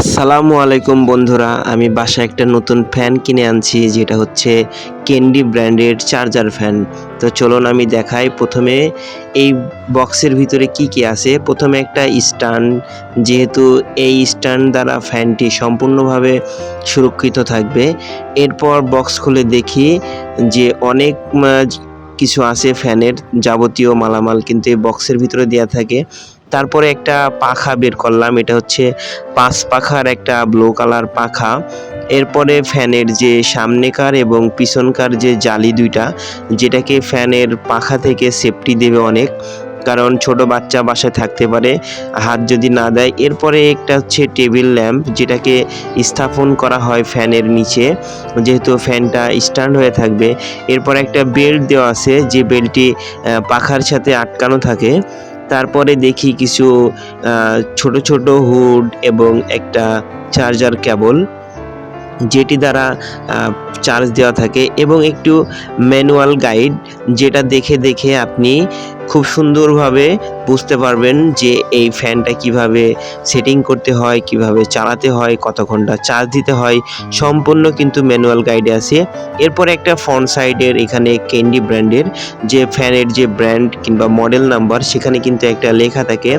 আসসালামু আলাইকুম বন্ধুরা, আমি বাসায় একটা নতুন ফ্যান কিনে আনছি, যেটা হচ্ছে ক্যান্ডি ব্র্যান্ডের চার্জার ফ্যান তো চলুন আমি দেখাই প্রথমে এই বক্সের ভিতরে কি কি আছে। প্রথমে একটা স্ট্যান্ড যেহেতু এই স্ট্যান্ড দ্বারা ফ্যানটি সম্পূর্ণভাবে সুরক্ষিত থাকবে। এরপর বক্স খুলে দেখি যে অনেক কিছু আছে ফ্যানের যাবতীয় মালামাল কিন্তু এই বক্সের ভিতরে দেওয়া থাকে। তারপরে একটা পাখা বের করলাম, এটা হচ্ছে পাঁচ পাখার একটা ব্লু কালার পাখা। এরপরে ফ্যানের যে সামনেকার এবং পিছনকার যে জালি দুইটা, যেটাকে ফ্যানের পাখা থেকে সেফটি দেবে অনেক, কারণ ছোট বাচ্চা বাসায় থাকতে পারে, হাত যদি না দেয়। এরপরে একটা হচ্ছে টেবিল ল্যাম্প যেটাকে স্থাপন করা হয় ফ্যানের নিচে, যেহেতু ফ্যানটা স্ট্যান্ড হয়ে থাকবে। এরপর একটা বেল্ট দেওয়া আছে, যে বেল্টটি পাখার সাথে আটকানো থাকে। তারপরে দেখি কিছু ছোট ছোট হুড এবং একটা চার্জার কেবল, যেটি দ্বারা চার্জ দেওয়া থাকে এবং একটু ম্যানুয়াল গাইড যেটা দেখে দেখে আপনি খুব সুন্দরভাবে বুঝতে পারবেন যে এই ফ্যানটা কীভাবে সেটিং করতে হয়, কীভাবে চালাতে হয়, কত ঘণ্টা চার্জ দিতে হয়, সম্পূর্ণ কিন্তু ম্যানুয়াল গাইডে আছে। এরপর একটা ফ্রন্ট সাইডের এখানে ক্যান্ডি ব্র্যান্ডের যে ফ্যানের যে ব্র্যান্ড কিংবা মডেল নাম্বার সেখানে কিন্তু একটা লেখা থাকে।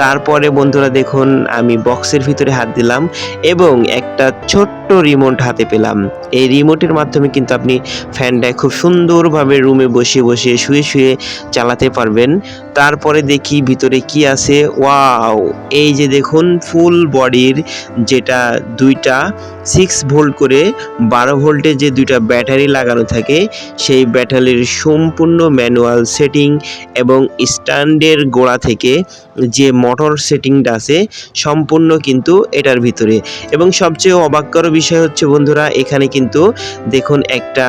তারপরে বন্ধুরা দেখুন, আমি বক্সের ভিতরে হাত দিলাম এবং একটা ছোট্ট রিমোট হাতে পেলাম। এই রিমোটের মাধ্যমে কিন্তু আপনি ফ্যানটা খুব সুন্দরভাবে রুমে বসে বসে শুয়ে শুয়ে চালাতে পারবেন। তারপরে দেখি ভিতরে কি আছে। ওয়াও, এই যে দেখুন, ফুল বডির যেটা দুইটা সিক্স ভোল্ট করে বারো ভোল্টের যে দুইটা ব্যাটারি লাগানো থাকে, সেই ব্যাটারির সম্পূর্ণ ম্যানুয়াল সেটিং এবং স্ট্যান্ডের গোড়া থেকে যে মোটর সেটিংটা আছে, সম্পূর্ণ কিন্তু এটার ভিতরে। এবং সবচেয়ে অবাক করা বিষয় হচ্ছে বন্ধুরা, এখানে কিন্তু দেখুন একটা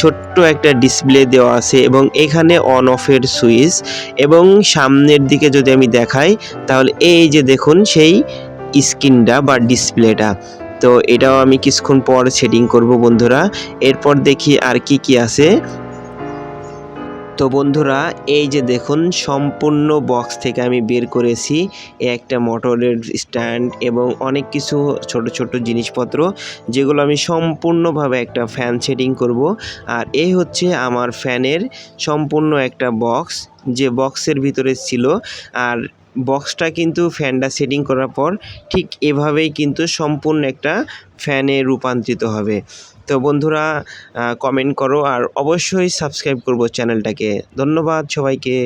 ছোট্ট একটা ডিসপ্লে দেওয়া আছে এবং এখানে অন অফের সুইচ এবং সামনের দিকে যদি আমি দেখাই, তাহলে এই যে দেখুন সেই স্ক্রিনটা বা ডিসপ্লেটা। তো এটাও আমি কিছুক্ষণ পর সেটিং করব বন্ধুরা। এরপর দেখি আর কি কি আছে। তো বন্ধুরা, এই যে দেখুন, সম্পূর্ণ বক্স থেকে আমি বের করেছি একটা মোটরের স্ট্যান্ড এবং অনেক কিছু ছোট ছোট জিনিসপত্র, যেগুলো আমি সম্পূর্ণভাবে একটা ফ্যান সেটিং করব। আর এই হচ্ছে আমার ফ্যানের সম্পূর্ণ একটা বক্স যে বক্সের ভিতরে ছিল। আর বক্সটা কিন্তু ফ্যানটা সেটিং করার পর ঠিক এভাবেই কিন্তু সম্পূর্ণ একটা ফ্যানে রূপান্তরিত হবে। তো বন্ধুরা কমেন্ট করো আর অবশ্যই সাবস্ক্রাইব করব চ্যানেলটাকে। ধন্যবাদ সবাইকে।